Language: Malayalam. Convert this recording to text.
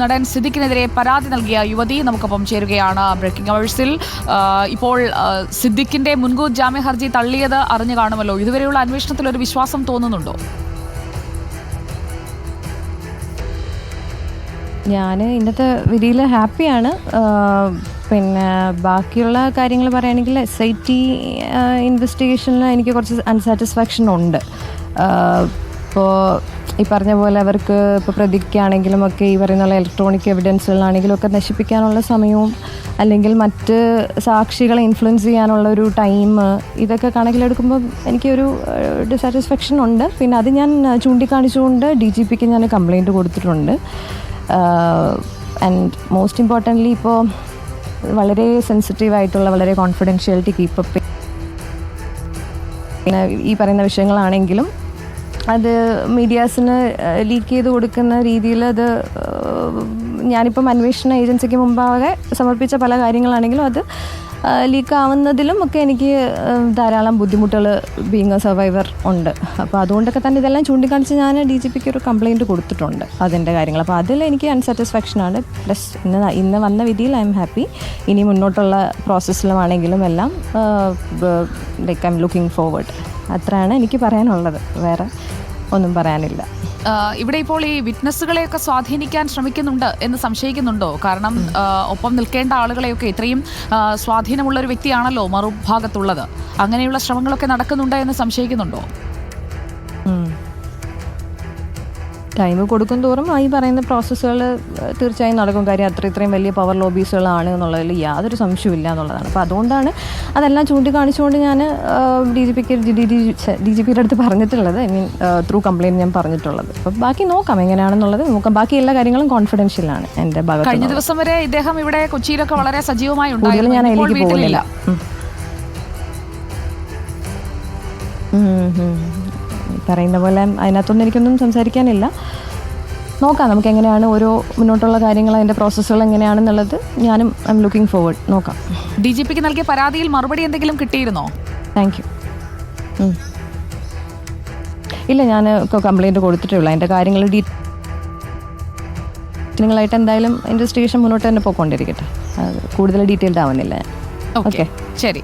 നടൻ സിദ്ദിഖിനെതിരെ പരാതി നൽകിയ യുവതി നമുക്കൊപ്പം ചേരുകയാണ്. ബ്രേക്കിംഗ് അവേഴ്സിൽ ഇപ്പോൾ സിദ്ദിഖിന്റെ മുൻകൂർ ജാമ്യ ഹർജി തള്ളിയത് അറിഞ്ഞു കാണുമല്ലോ. ഇതുവരെയുള്ള അന്വേഷണത്തിൽ ഒരു വിശ്വാസം തോന്നുന്നുണ്ടോ? ഞാൻ ഇന്നത്തെ വിധിയിൽ ഹാപ്പിയാണ്. പിന്നെ ബാക്കിയുള്ള കാര്യങ്ങൾ പറയുകയാണെങ്കിൽ എസ് ഐ ടി ഇൻവെസ്റ്റിഗേഷനിൽ എനിക്ക് കുറച്ച് അൺസാറ്റിസ്ഫാക്ഷൻ ഉണ്ട്. ഇപ്പോൾ ഈ പറഞ്ഞ പോലെ അവർക്ക് ഇപ്പോൾ പ്രതിക്കാണെങ്കിലും ഒക്കെ ഈ പറയുന്ന ഇലക്ട്രോണിക് എവിഡൻസുകളാണെങ്കിലും ഒക്കെ നശിപ്പിക്കാനുള്ള സമയവും അല്ലെങ്കിൽ മറ്റ് സാക്ഷികളെ ഇൻഫ്ലുവൻസ് ചെയ്യാനുള്ള ഒരു ടൈം ഇതൊക്കെ കണക്കിലെടുക്കുമ്പോൾ എനിക്കൊരു ഡിസാറ്റിസ്ഫാക്ഷൻ ഉണ്ട്. പിന്നെ അത് ഞാൻ ചൂണ്ടിക്കാണിച്ചുകൊണ്ട് ഡി ജി പിക്ക് ഞാൻ കംപ്ലയിന്റ് കൊടുത്തിട്ടുണ്ട്. ആൻഡ് മോസ്റ്റ് ഇമ്പോർട്ടന്റ്ലി ഇപ്പോൾ വളരെ സെൻസിറ്റീവായിട്ടുള്ള വളരെ കോൺഫിഡൻഷ്യാലിറ്റി കീപ്പപ്പ് പിന്നെ ഈ പറയുന്ന വിഷയങ്ങളാണെങ്കിലും അത് മീഡിയാസിന് ലീക്ക് ചെയ്ത് കൊടുക്കുന്ന രീതിയിൽ അത് ഞാനിപ്പം അന്വേഷണ ഏജൻസിക്ക് മുമ്പാകെ സമർപ്പിച്ച പല കാര്യങ്ങളാണെങ്കിലും അത് ലീക്ക് ആവുന്നതിലും ഒക്കെ എനിക്ക് ധാരാളം ബുദ്ധിമുട്ടുകൾ ബീങ് എ സർവൈവർ ഉണ്ട്. അപ്പോൾ അതുകൊണ്ടൊക്കെ തന്നെ ഇതെല്ലാം ചൂണ്ടിക്കാണിച്ച് ഞാൻ ഡി ജി പിക്ക് ഒരു കംപ്ലയിന്റ് കൊടുത്തിട്ടുണ്ട് അതിന്റെ കാര്യങ്ങൾ. അപ്പോൾ അതിൽ എനിക്ക് അൺസാറ്റിസ്ഫാക്ഷനാണ് പ്ലസ് ഇന്ന് ഇന്ന് വന്ന വിധിയിൽ ഐ എം ഹാപ്പി. ഇനി മുന്നോട്ടുള്ള പ്രോസസ്സിലുമാണെങ്കിലും എല്ലാം like I'm looking forward. അത്രയാണ് എനിക്ക് പറയാനുള്ളത്. വേറെ ഒന്നും പറയാനില്ല. ഇവിടെ ഇപ്പോൾ ഈ വിറ്റ്നസ്സുകളെയൊക്കെ സ്വാധീനിക്കാൻ ശ്രമിക്കുന്നുണ്ട് എന്ന് സംശയിക്കുന്നുണ്ടോ? കാരണം ഒപ്പം നിൽക്കേണ്ട ആളുകളെയൊക്കെ ഇത്രയും സ്വാധീനമുള്ള ഒരു വ്യക്തിയാണല്ലോ മറുഭാഗത്തുള്ളത്. അങ്ങനെയുള്ള ശ്രമങ്ങളൊക്കെ നടക്കുന്നുണ്ട് എന്ന് സംശയിക്കുന്നുണ്ടോ? ടൈം കൊടുക്കും തോറും ഈ പറയുന്ന പ്രോസസ്സുകൾ തീർച്ചയായും നടക്കും. കാര്യം അത്ര ഇത്രയും വലിയ പവർ ലോബീസുകളാണ് എന്നുള്ളതിൽ യാതൊരു സംശയവും എന്നുള്ളതാണ്. അപ്പോൾ അതുകൊണ്ടാണ് അതെല്ലാം ചൂണ്ടിക്കാണിച്ചുകൊണ്ട് ഞാൻ D G P D G പിയുടെ അടുത്ത് പറഞ്ഞിട്ടുള്ളത്. ഐ മീൻ ത്രൂ കംപ്ലയിന്റ് ഞാൻ പറഞ്ഞിട്ടുള്ളത്. അപ്പോൾ ബാക്കി നോക്കാം എങ്ങനെയാണെന്നുള്ളത്. നോക്കാം. ബാക്കി എല്ലാ കാര്യങ്ങളും കോൺഫിഡൻഷ്യലാണ് എന്റെ ഭാഗത്ത് കഴിഞ്ഞ ദിവസം വരെ ഇദ്ദേഹം ഇവിടെ കൊച്ചിയിലൊക്കെ വളരെ സജീവമായി കൂടുതൽ ഉണ്ടായിരുന്നു. ഞാൻ അതിലേക്ക് പോകുന്നില്ല. പറയുന്ന പോലെ അതിനകത്തൊന്നും എനിക്കൊന്നും സംസാരിക്കാനില്ല. നോക്കാം നമുക്ക് എങ്ങനെയാണ് ഓരോ മുന്നോട്ടുള്ള കാര്യങ്ങൾ അതിന്റെ പ്രോസസ്സുകൾ എങ്ങനെയാണെന്നുള്ളത് ഞാനും ഐ എം ലുക്കിംഗ് ഫോർവേഡ് നോക്കാം. ഡി ജി പിക്ക് നൽകിയ പരാതിയിൽ മറുപടി എന്തെങ്കിലും കിട്ടിയിരുന്നോ? താങ്ക് യു ഇല്ല ഞാൻ കംപ്ലയിന്റ് കൊടുത്തിട്ടേ ഉള്ളൂ. അതിന്റെ കാര്യങ്ങൾ ഡീ നിങ്ങളായിട്ട് എന്തായാലും ഇൻവെസ്റ്റിഗേഷൻ മുന്നോട്ട് തന്നെ പോയിക്കൊണ്ടിരിക്കട്ടെ. കൂടുതൽ ഡീറ്റെയിൽഡ് ആവുന്നില്ല ഓക്കെ ശരി.